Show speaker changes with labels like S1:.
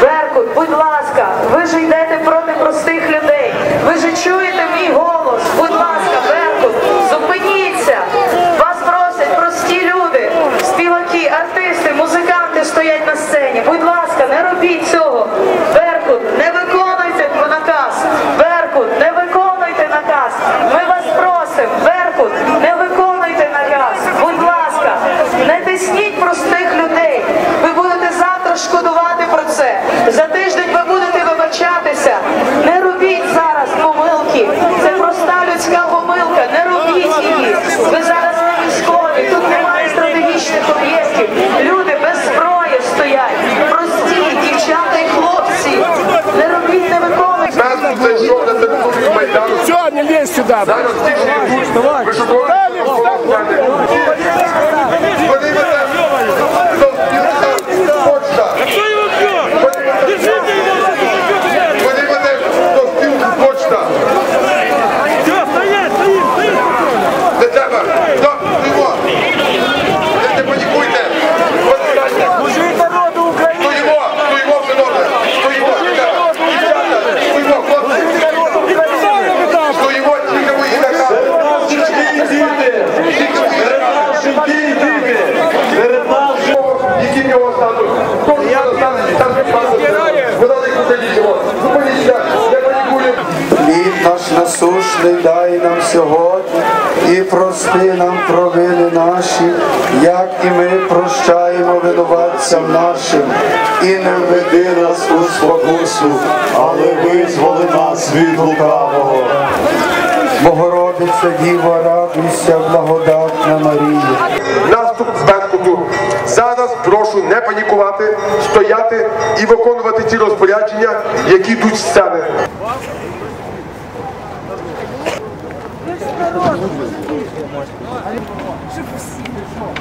S1: Беркут, будь ласка, ви ж йдете проти На.
S2: Все, не лезь сюда.
S3: Зараз ті Давай. йдуть. Ви що
S4: насушний дай нам сьогодні і прости нам провини наші, як і ми прощаємо винуватцям нашим, і не введи нас у спокусу, але визволи нас від лукавого. Богородиця Діва, радуйся, благодатна Марія.
S3: Наступ з Беркуту. Зараз прошу не панікувати, стояти і виконувати ті розпорядження, які йдуть з Se possível.